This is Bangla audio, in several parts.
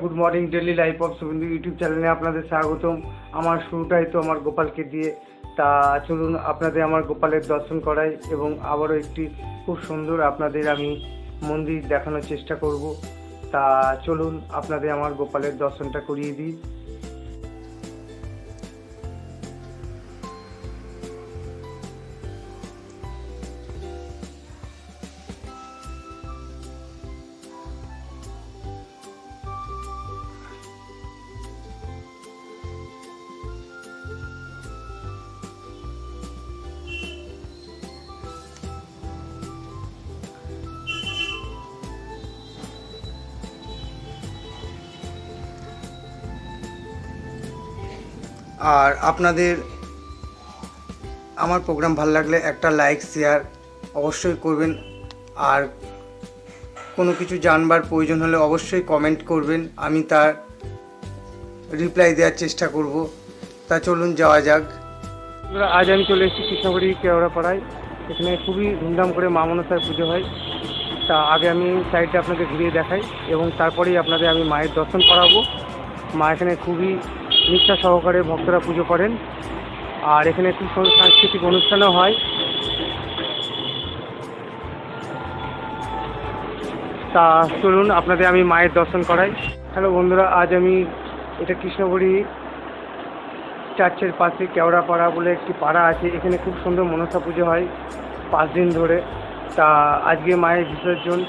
Good morning daily life of Shuvendu YouTube চ্যানেলে আপনাদের স্বাগতম। আমার শুরুটাই তো আমার গোপালকে দিয়ে। তা চলুন আপনাদের আমার গোপালের দর্শন করাই এবং আবারও একটি খুব সুন্দর আপনাদের আমি মন্দির দেখানোর চেষ্টা করব। তা চলুন আপনাদের আমার গোপালের দর্শনটা করিয়ে দিই। আর আপনাদের আমার প্রোগ্রাম ভালো লাগলে একটা লাইক শেয়ার অবশ্যই করবেন। আর কোনো কিছু জানবার প্রয়োজন হলে অবশ্যই কমেন্ট করবেন। আমি তার রিপ্লাই দেওয়ার চেষ্টা করব। তা চলুন, যাওয়া যাক। আজ আমি চলে এসেছি কৃষ্ণগুড়ি কেওড়াপাড়ায় এখানে খুবই ধুমধাম করে মা মনসার পুজো হয়। তা আগে আমি সাইডটা আপনাকে ঘুরিয়ে দেখাই এবং তারপরেই আপনাদের আমি মায়ের দর্শন করাবো। মা এখানে খুবই নিষ্ঠা সহকারে ভক্তরা পুজো করেন। আর এখানে খুব সাংস্কৃতিক অনুষ্ঠানও হয়। তা চলুন, আপনাদের আমি মায়ের দর্শন করাই। হ্যালো বন্ধুরা, আজ আমি এটা কৃষ্ণগুড়ি চার্চের পাশে কেওড়াপাড়া বলে একটি পাড়া আছে। এখানে খুব সুন্দর মনসা পুজো হয় পাঁচ দিন ধরে। তা আজকে মায়ের বিসর্জন।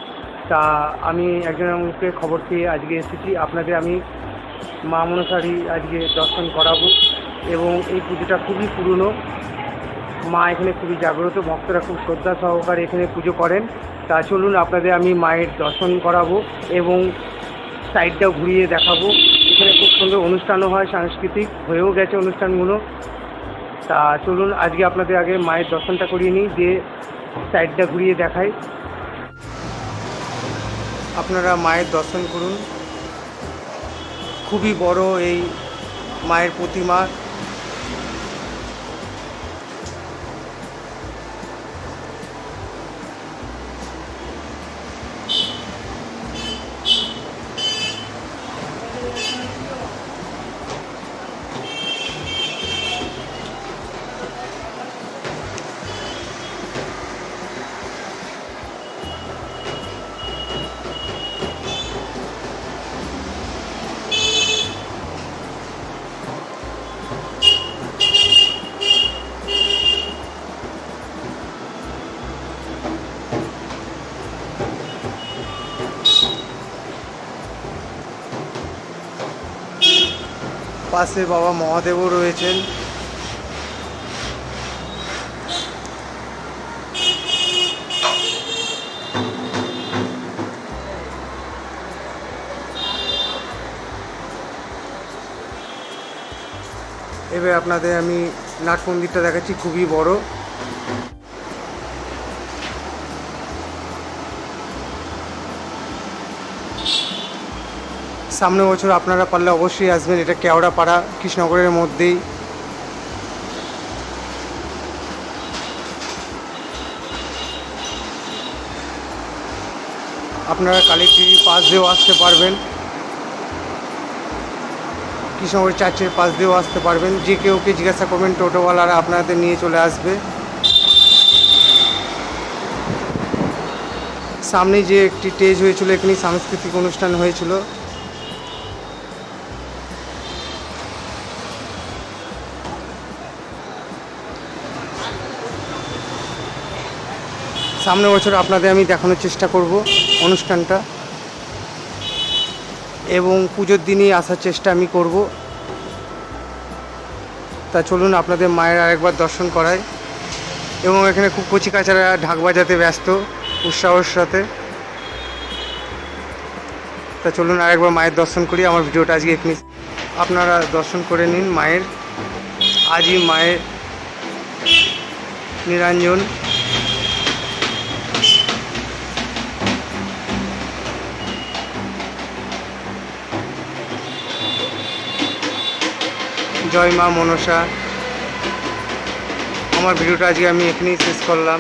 তা আমি একজনের মুখে খবর পেয়ে আজকে এসেছি। আপনাদের আমি মা মনসারই আজকে দর্শন করাবো এবং এই পুজোটা খুবই পুরনো। মা এখানে খুবই জাগ্রত, ভক্তরা খুব শ্রদ্ধা সহকারে এখানে পুজো করেন। তা চলুন আপনাদের আমি মায়ের দর্শন করাবো এবং সাইডটাও ঘুরিয়ে দেখাবো। এখানে খুব সুন্দর অনুষ্ঠানও হয়, সাংস্কৃতিক হয়েও গেছে অনুষ্ঠানগুলো। তা চলুন আজকে আপনাদের আগে মায়ের দর্শনটা করিয়ে নিই, দিয়ে সাইডটা ঘুরিয়ে দেখাই। আপনারা মায়ের দর্শন করুন। খুবই বড় এই মায়ের প্রতিমা। পাশে বাবা মহাদেবও রয়েছেন। এবার আপনাদের আমি নাট মন্দিরটা দেখাচ্ছি খুবই বড়। সামনে বছর আপনারা পারলে অবশ্যই আসবেন। এটা কেওড়াপাড়া, কৃষ্ণনগরের মধ্যেই। আপনারা কালীটির পাশ দিয়েও আসতে পারবেন। কৃষ্ণনগর চার্চের পাশ দিয়েও আসতে পারবেন। যে কেউ কে জিজ্ঞাসা করবেন, টোটোওয়ালারা আপনাদের নিয়ে চলে আসবে। সামনে যে একটি স্টেজ হয়েছিল, এখানে সাংস্কৃতিক অনুষ্ঠান হয়েছিল। সামনের বছর আপনাদের আমি দেখানোর চেষ্টা করব অনুষ্ঠানটা। এবং পুজোর দিনই আসার চেষ্টা আমি করব। তা চলুন আপনাদের মায়ের আরেকবার দর্শন করাই। এবং এখানে খুব কচিকাচারা ঢাক বাজাতে ব্যস্ত, উৎসাহর সাথে। তা চলুন আরেকবার মায়ের দর্শন করি, আমার ভিডিওটা আজকে এখানে। আপনারা দর্শন করে নিন মায়ের। আজই মায়ের নিরঞ্জন। জয় মা মনসা। আমার ভিডিওটা আজকে আমি এখানেই শেষ করলাম।